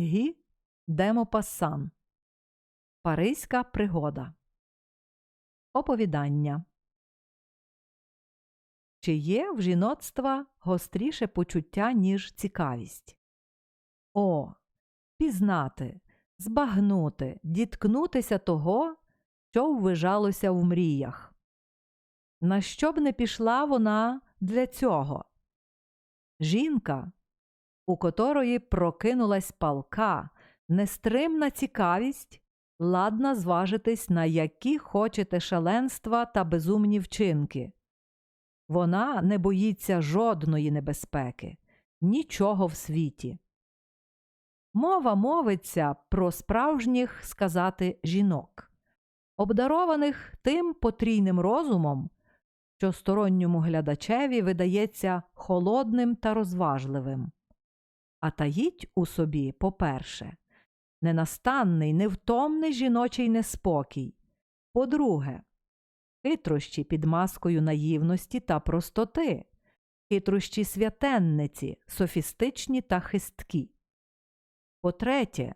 Гі Демопассан. Паризька пригода. Оповідання. Чи є в жіноцтва гостріше почуття, ніж цікавість? О, пізнати, збагнути, діткнутися того, що ввижалося в мріях. На що б не пішла вона для цього? Жінка, у котрої прокинулась палка, нестримна цікавість, ладна зважитись на які хочете шаленства та безумні вчинки. Вона не боїться жодної небезпеки, нічого в світі. Мова мовиться про справжніх сказати жінок, обдарованих тим потрійним розумом, що сторонньому глядачеві видається холодним та розважливим. А таїть у собі, по-перше, ненастанний, невтомний жіночий неспокій. По-друге, хитрощі під маскою наївності та простоти, хитрощі святенниці, софістичні та хисткі. По-третє,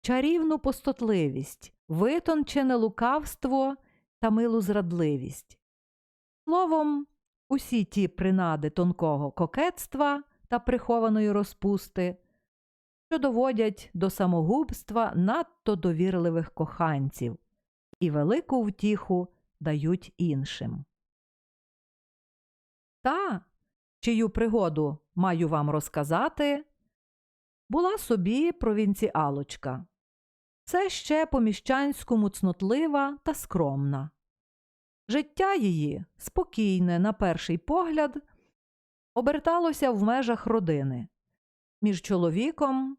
чарівну пустотливість, витончене лукавство та милу зрадливість. Словом, усі ті принади тонкого кокетства та прихованої розпусти, що доводять до самогубства надто довірливих коханців і велику втіху дають іншим. Та, чию пригоду маю вам розказати, була собі провінціалочка. Це ще по міщанському цнотлива та скромна. Життя її, спокійне, на перший погляд, оберталося в межах родини між чоловіком,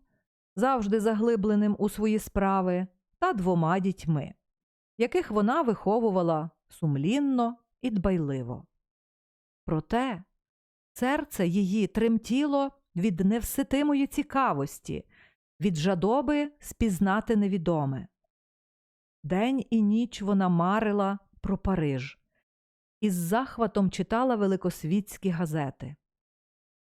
завжди заглибленим у свої справи, та двома дітьми, яких вона виховувала сумлінно і дбайливо. Проте серце її тремтіло від невситимої цікавості, від жадоби спізнати невідоме. День і ніч вона марила про Париж із захватом читала великосвітські газети,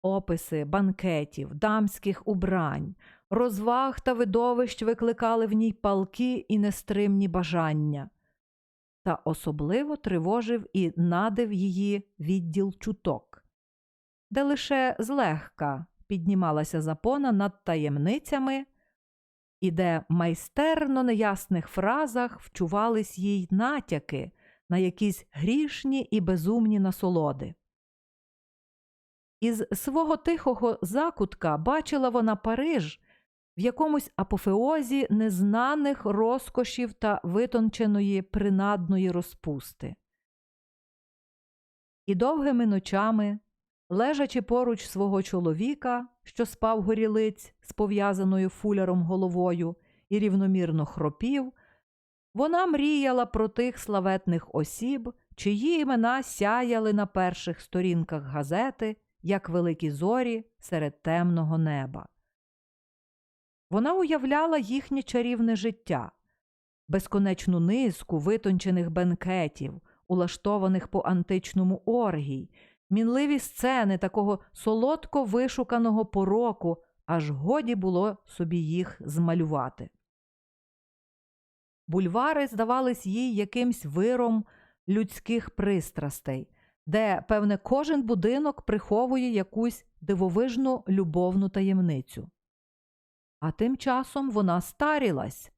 описи банкетів, дамських убрань, розваг та видовищ викликали в ній палки і нестримні бажання, та особливо тривожив і надив її відділ чуток, де лише злегка піднімалася запона над таємницями, і де майстерно неясних фразах вчувались їй натяки на якісь грішні і безумні насолоди. Із свого тихого закутка бачила вона Париж в якомусь апофеозі незнаних розкошів та витонченої принадної розпусти. І довгими ночами, лежачи поруч свого чоловіка, що спав горілиць з пов'язаною фуляром головою і рівномірно хропів, вона мріяла про тих славетних осіб, чиї імена сяяли на перших сторінках газети, як великі зорі серед темного неба. Вона уявляла їхнє чарівне життя, безконечну низку витончених бенкетів, улаштованих по античному оргій, мінливі сцени такого солодко вишуканого пороку, аж годі було собі їх змалювати. Бульвари здавались їй якимсь виром людських пристрастей, де, певне, кожен будинок приховує якусь дивовижну любовну таємницю. А тим часом вона старілась,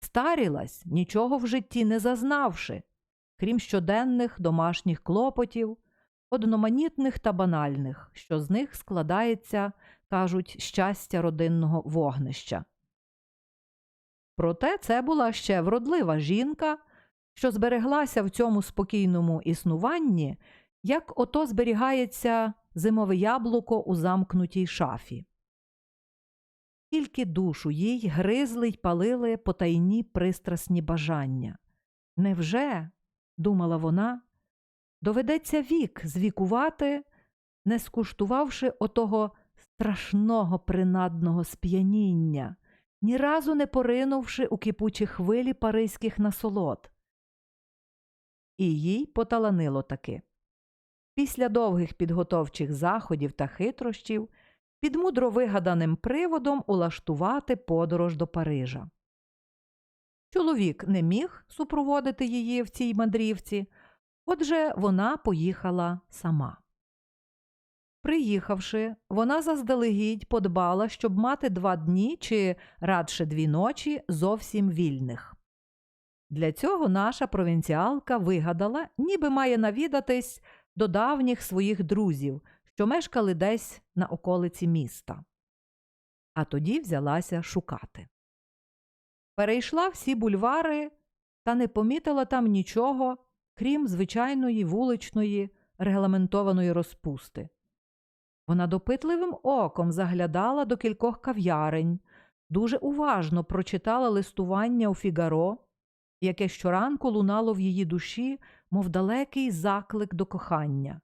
старілась, нічого в житті не зазнавши, крім щоденних домашніх клопотів, одноманітних та банальних, що з них складається, кажуть, щастя родинного вогнища. Проте це була ще вродлива жінка, що збереглася в цьому спокійному існуванні, як ото зберігається зимове яблуко у замкнутій шафі. Тільки душу їй гризли й палили потайні пристрасні бажання. Невже, думала вона, доведеться вік звікувати, не скуштувавши отого страшного принадного сп'яніння, ні разу не поринувши у кипучі хвилі паризьких насолод. І їй поталанило таки. Після довгих підготовчих заходів та хитрощів під мудро вигаданим приводом улаштувати подорож до Парижа. Чоловік не міг супроводити її в цій мандрівці, отже, вона поїхала сама. Приїхавши, вона заздалегідь подбала, щоб мати два дні чи радше дві ночі зовсім вільних. Для цього наша провінціалка вигадала, ніби має навідатись до давніх своїх друзів, що мешкали десь на околиці міста. А тоді взялася шукати. Перейшла всі бульвари та не помітила там нічого, крім звичайної вуличної регламентованої розпусти. Вона допитливим оком заглядала до кількох кав'ярень, дуже уважно прочитала листування у Фігаро, яке щоранку лунало в її душі, мов далекий заклик до кохання.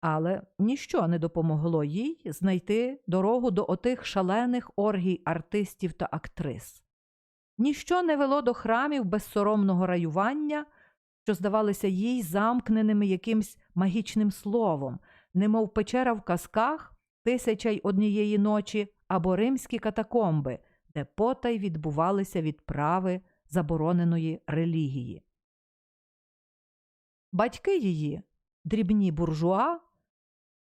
Але ніщо не допомогло їй знайти дорогу до отих шалених оргій артистів та актрис. Ніщо не вело до храмів безсоромного раювання, що здавалися їй замкненими якимсь магічним словом, немов печера в казках тисяча й однієї ночі або римські катакомби, де потай відбувалися відправи забороненої релігії. Батьки її, дрібні буржуа,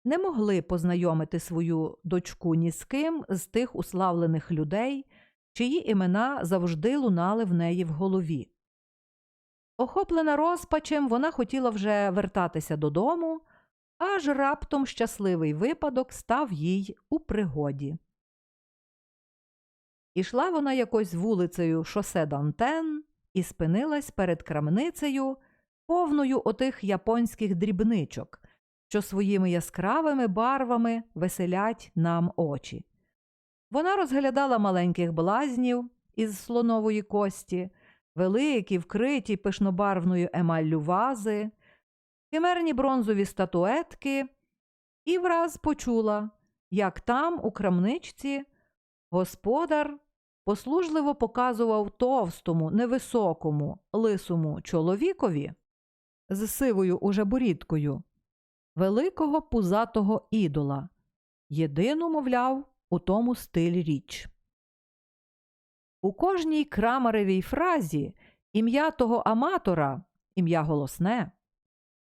не могли познайомити свою дочку ні з ким з тих уславлених людей, чиї імена завжди лунали в неї в голові. Охоплена розпачем, вона хотіла вже вертатися додому, аж раптом щасливий випадок став їй у пригоді. Ішла вона якось вулицею шосе Дантен і спинилась перед крамницею, повною отих японських дрібничок, що своїми яскравими барвами веселять нам очі. Вона розглядала маленьких блазнів із слонової кості, великі, вкриті пишнобарвною емаллю вази, химерні бронзові статуетки, і враз почула, як там, у крамничці, господар послужливо показував товстому, невисокому, лисому чоловікові з сивою уже борідкою великого пузатого ідола, єдину, мовляв, у тому стилі річ. У кожній крамаревій фразі ім'я того аматора, ім'я голосне,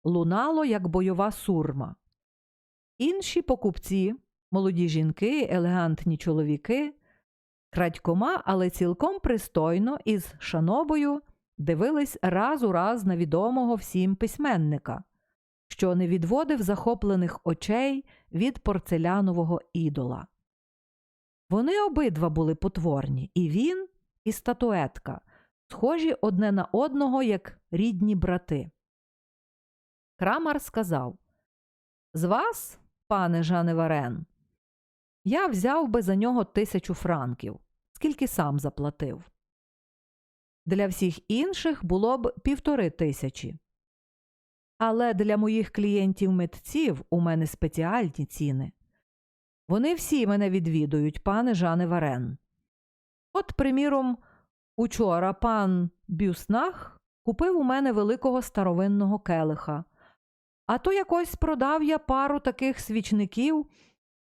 лунало як бойова сурма. Інші покупці, молоді жінки, елегантні чоловіки, крадькома, але цілком пристойно із шанобою дивились раз у раз на відомого всім письменника, що не відводив захоплених очей від порцелянового ідола. Вони обидва були потворні, і він, і статуетка, схожі одне на одного, як рідні брати. Крамар сказав З вас, пане Жане Варен, я взяв би за нього тисячу франків, скільки сам заплатив. Для всіх інших було б півтори тисячі. Але для моїх клієнтів митців у мене спеціальні ціни. Вони всі мене відвідують, пане Жане Варен. От, приміром, учора пан Бюснах купив у мене великого старовинного келиха, а то якось продав я пару таких свічників,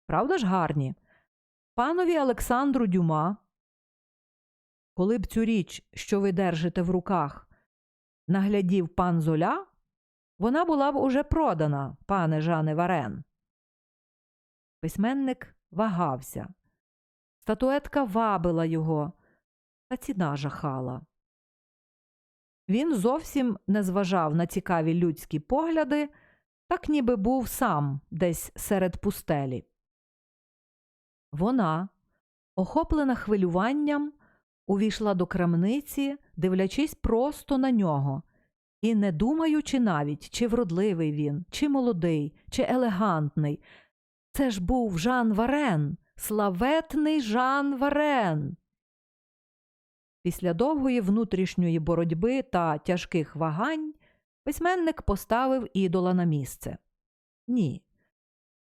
правда ж гарні, панові Олександру Дюма. Коли б цю річ, що ви держите в руках, наглядів пан Золя, вона була б уже продана, пане Жане Варен. Письменник вагався. Статуетка вабила його, та ціна жахала. Він зовсім не зважав на цікаві людські погляди, так ніби був сам десь серед пустелі. Вона, охоплена хвилюванням, увійшла до крамниці, дивлячись просто на нього, і не думаючи навіть, чи вродливий він, чи молодий, чи елегантний. Це ж був Жан Варен, славетний Жан Варен. Після довгої внутрішньої боротьби та тяжких вагань письменник поставив ідола на місце. Ні,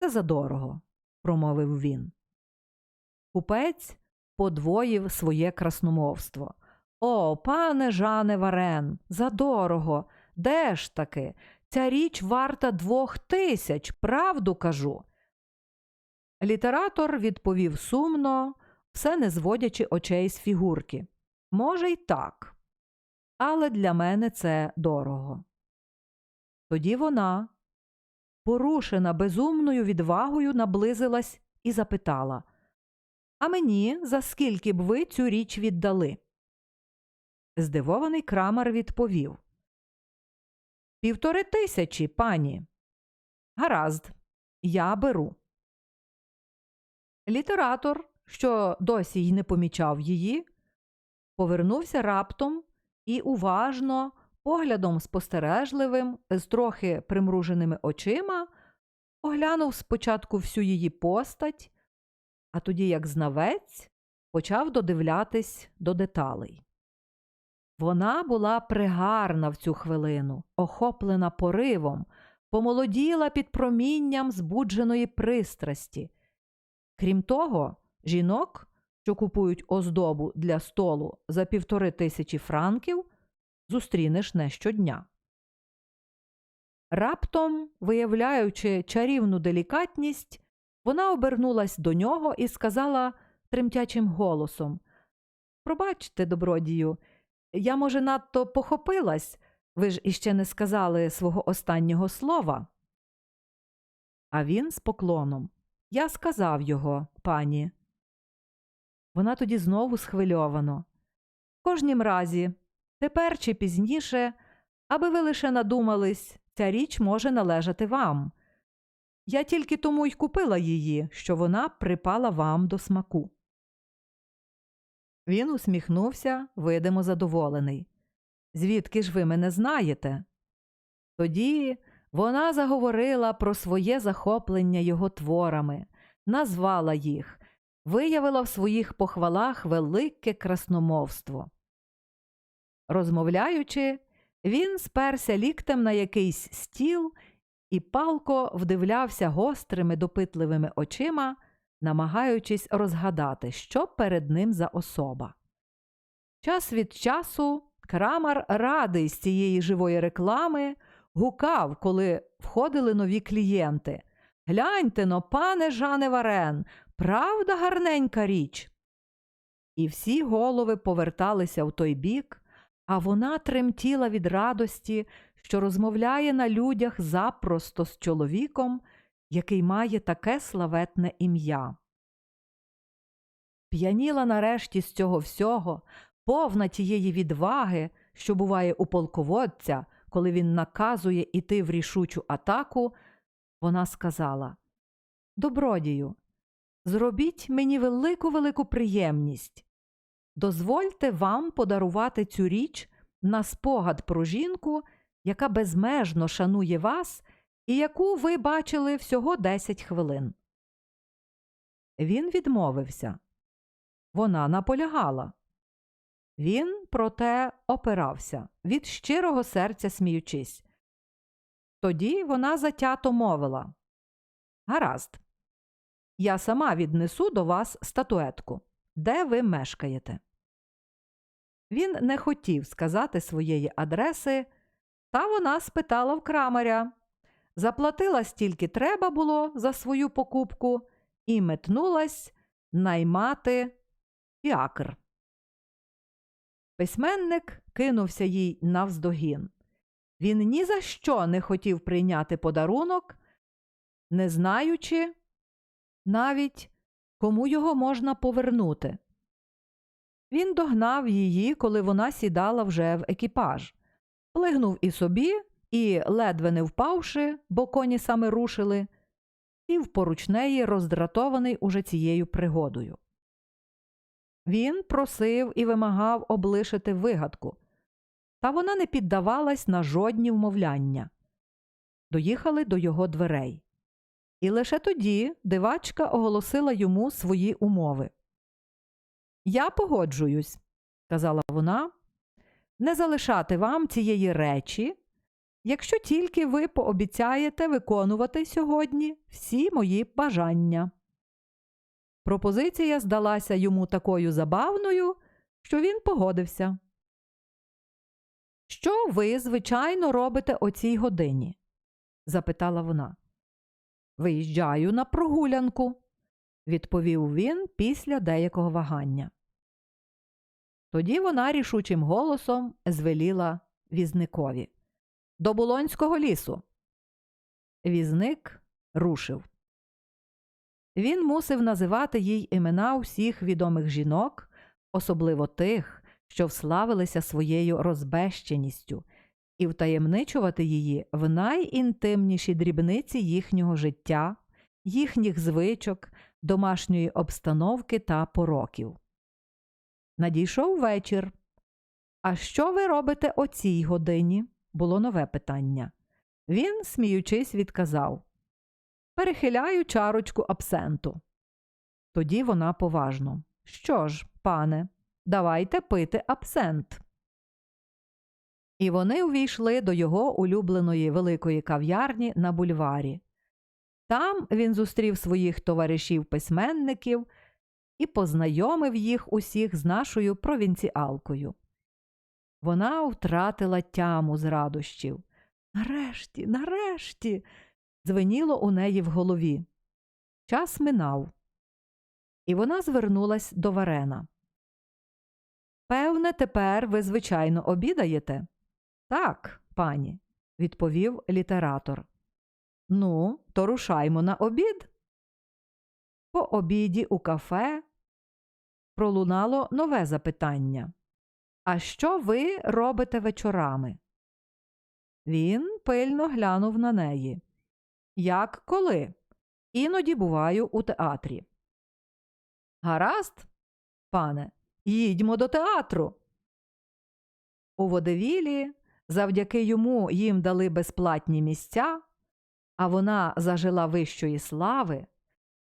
це задорого, промовив він. Купець подвоїв своє красномовство. О, пане Жане Варен, задорого. Де ж таки? Ця річ варта двох тисяч, правду кажу. Літератор відповів сумно, все не зводячи очей з фігурки. Може, й так, але для мене це дорого. Тоді вона, порушена безумною відвагою, наблизилась і запитала А мені за скільки б ви цю річ віддали? Здивований крамар відповів Півтори тисячі, пані. Гаразд, я беру. Літератор, що досі й не помічав її, повернувся раптом і уважно, поглядом спостережливим, з трохи примруженими очима, оглянув спочатку всю її постать, а тоді, як знавець, почав додивлятись до деталей. Вона була пригарна в цю хвилину, охоплена поривом, помолоділа під промінням збудженої пристрасті. Крім того, жінок, що купують оздобу для столу за півтори тисячі франків, зустрінеш не щодня. Раптом, виявляючи чарівну делікатність, вона обернулась до нього і сказала тремтячим голосом Пробачте, добродію, я, може, надто похопилась, ви ж іще не сказали свого останнього слова. А він з поклоном Я сказав його, пані. Вона тоді знову схвильовано. В кожнім разі, тепер чи пізніше, аби ви лише надумались, ця річ може належати вам. Я тільки тому й купила її, що вона припала вам до смаку. Він усміхнувся, видимо, задоволений. Звідки ж ви мене знаєте? Тоді вона заговорила про своє захоплення його творами, назвала їх, виявила в своїх похвалах велике красномовство. Розмовляючи, він сперся ліктем на якийсь стіл і палко вдивлявся гострими допитливими очима, намагаючись розгадати, що перед ним за особа. Час від часу крамар, радий з цієї живої реклами, гукав, коли входили нові клієнти. Гляньте но, пане Жане Варен, правда гарненька річ. І всі голови поверталися в той бік, а вона тремтіла від радості, що розмовляє на людях запросто з чоловіком, який має таке славетне ім'я. П'яніла нарешті з цього всього, повна тієї відваги, що буває у полководця, коли він наказує іти в рішучу атаку, вона сказала Добродію, зробіть мені велику велику приємність. Дозвольте вам подарувати цю річ на спогад про жінку, яка безмежно шанує вас і яку ви бачили всього 10 хвилин. Він відмовився. Вона наполягала. Він, проте, опирався, від щирого серця сміючись. Тоді вона затято мовила Гаразд, я сама віднесу до вас статуетку, де ви мешкаєте. Він не хотів сказати своєї адреси, та вона спитала в крамаря, заплатила стільки треба було за свою покупку і метнулась наймати фіакр. Письменник кинувся їй навздогін. Він ні за що не хотів прийняти подарунок, не знаючи навіть, кому його можна повернути. Він догнав її, коли вона сідала вже в екіпаж, плигнув і собі і, ледве не впавши, бо коні саме рушили, сів поруч неї, роздратований уже цією пригодою. Він просив і вимагав облишити вигадку, та вона не піддавалась на жодні вмовляння. Доїхали до його дверей. І лише тоді дивачка оголосила йому свої умови. Я погоджуюсь, сказала вона, не залишати вам цієї речі, якщо тільки ви пообіцяєте виконувати сьогодні всі мої бажання. Пропозиція здалася йому такою забавною, що він погодився. Що ви, звичайно, робите о цій годині? запитала вона. Виїжджаю на прогулянку. відповів він після деякого вагання. Тоді вона рішучим голосом звеліла візникові До Булонського лісу. Візник рушив. Він мусив називати їй імена всіх відомих жінок, особливо тих, що вславилися своєю розбещеністю, і втаємничувати її в найінтимніші дрібниці їхнього життя, їхніх звичок, домашньої обстановки та пороків. Надійшов вечір. А що ви робите о цій годині? було нове питання. Він, сміючись, відказав Перехиляю чарочку абсенту. Тоді вона поважно. Що ж, пане, давайте пити абсент. І вони увійшли до його улюбленої великої кав'ярні на бульварі. Там він зустрів своїх товаришів-письменників і познайомив їх усіх з нашою провінціалкою. Вона втратила тяму з радощів. Нарешті, нарешті, дзвеніло у неї в голові. Час минав, і вона звернулась до Варена. Певне, тепер ви, звичайно, обідаєте? Так, пані, відповів літератор. Ну, то рушаймо на обід. По обіді у кафе пролунало нове запитання. А що ви робите вечорами? Він пильно глянув на неї. Як коли? Іноді буваю у театрі. Гаразд, пане, їдьмо до театру. У водевілі завдяки йому їм дали безплатні місця, а вона зажила вищої слави,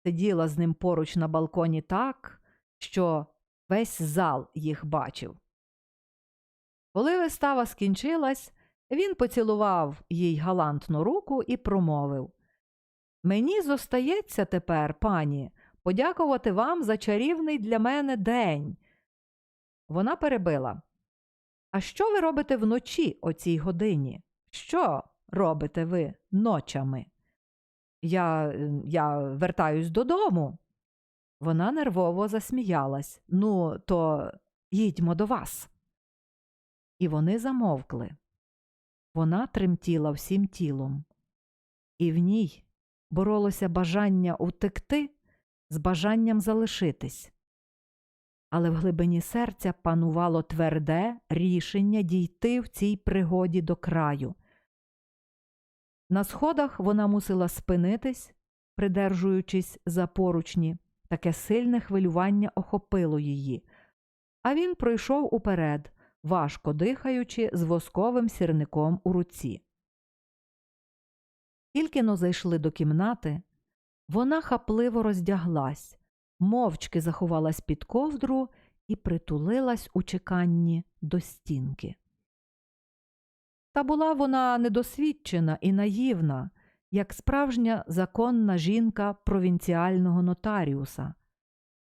сиділа з ним поруч на балконі так, що весь зал їх бачив. Коли вистава скінчилась, він поцілував їй галантну руку і промовив Мені зостається тепер, пані, подякувати вам за чарівний для мене день. Вона перебила. А що ви робите вночі о цій годині? Що робите ви ночами? Я я вертаюсь додому. Вона нервово засміялась. Ну, то їдьмо до вас. І вони замовкли. Вона тремтіла всім тілом, і в ній боролося бажання утекти з бажанням залишитись. Але в глибині серця панувало тверде рішення дійти в цій пригоді до краю. На сходах вона мусила спинитись, придержуючись за поручні, таке сильне хвилювання охопило її, а він пройшов уперед, важко дихаючи з восковим сірником у руці. Тільки но зайшли до кімнати, вона хапливо роздяглась, мовчки заховалась під ковдру і притулилась у чеканні до стінки. Та була вона недосвідчена і наївна, як справжня законна жінка провінціального нотаріуса,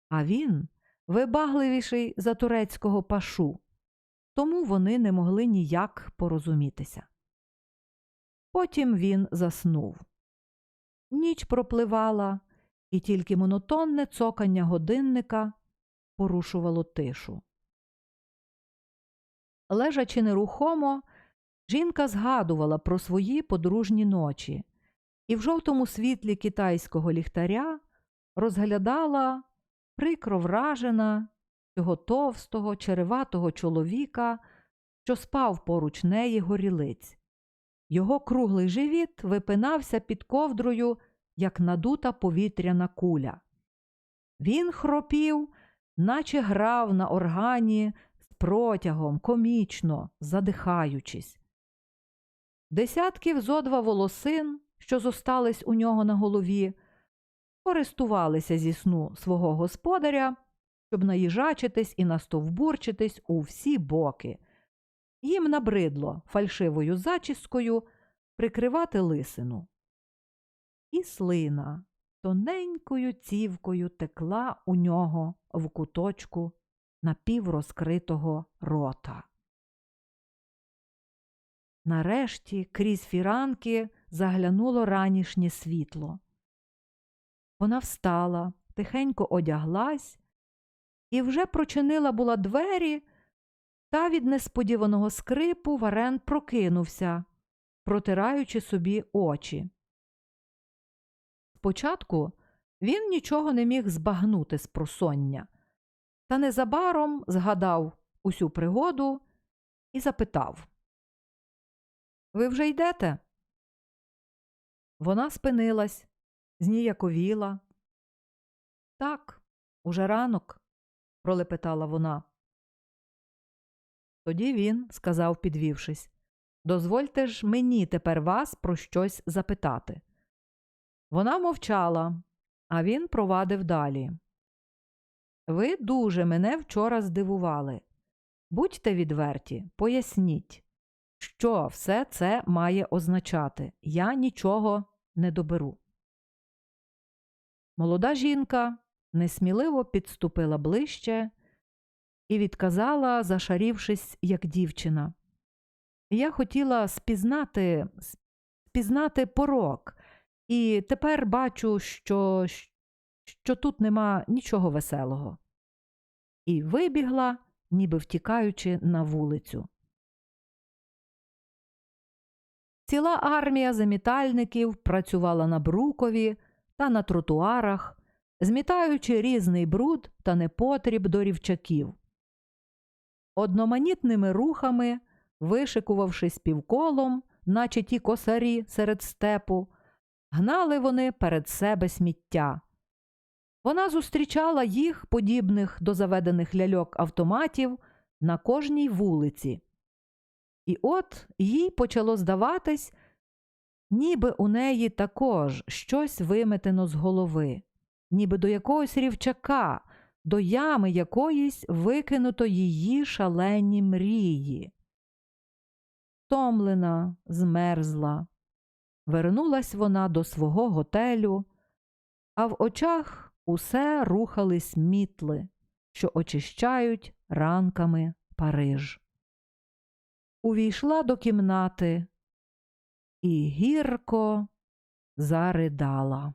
а він вибагливіший за турецького пашу, тому вони не могли ніяк порозумітися. Потім він заснув. Ніч пропливала, і тільки монотонне цокання годинника порушувало тишу. Лежачи нерухомо, жінка згадувала про свої подружні ночі і в жовтому світлі китайського ліхтаря розглядала прикро вражена цього товстого, череватого чоловіка, що спав поруч неї горілиць. Його круглий живіт випинався під ковдрою, як надута повітряна куля. Він хропів, наче грав на органі з протягом, комічно, задихаючись. Десятків зо два волосин, що зостались у нього на голові, користувалися зі сну свого господаря, щоб наїжачитись і настовбурчитись у всі боки. Їм набридло фальшивою зачіскою прикривати лисину. І слина тоненькою цівкою текла у нього в куточку напіврозкритого рота. Нарешті крізь фіранки заглянуло ранішнє світло. Вона встала, тихенько одяглась і вже прочинила була двері, та від несподіваного скрипу Варен прокинувся, протираючи собі очі. Спочатку він нічого не міг збагнути з просоння, та незабаром згадав усю пригоду і запитав Ви вже йдете? Вона спинилась, зніяковіла. Так, уже ранок, пролепетала вона. Тоді він сказав, підвівшись, дозвольте ж мені тепер вас про щось запитати. Вона мовчала, а він провадив далі. Ви дуже мене вчора здивували. Будьте відверті, поясніть, що все це має означати. Я нічого не доберу. Молода жінка несміливо підступила ближче і відказала, зашарівшись, як дівчина. Я хотіла спізнати, спізнати порок, і тепер бачу, що, що тут нема нічого веселого. І вибігла, ніби втікаючи на вулицю. Ціла армія замітальників працювала на брукові та на тротуарах, змітаючи різний бруд та непотріб до рівчаків. Одноманітними рухами, вишикувавшись півколом, наче ті косарі серед степу, гнали вони перед себе сміття. Вона зустрічала їх, подібних до заведених ляльок автоматів, на кожній вулиці. І от їй почало здаватись, ніби у неї також щось виметено з голови, ніби до якогось рівчака, до ями якоїсь викинуто її шалені мрії. Втомлена, змерзла. Вернулась вона до свого готелю, а в очах усе рухались мітли, що очищають ранками Париж. Увійшла до кімнати і гірко заридала.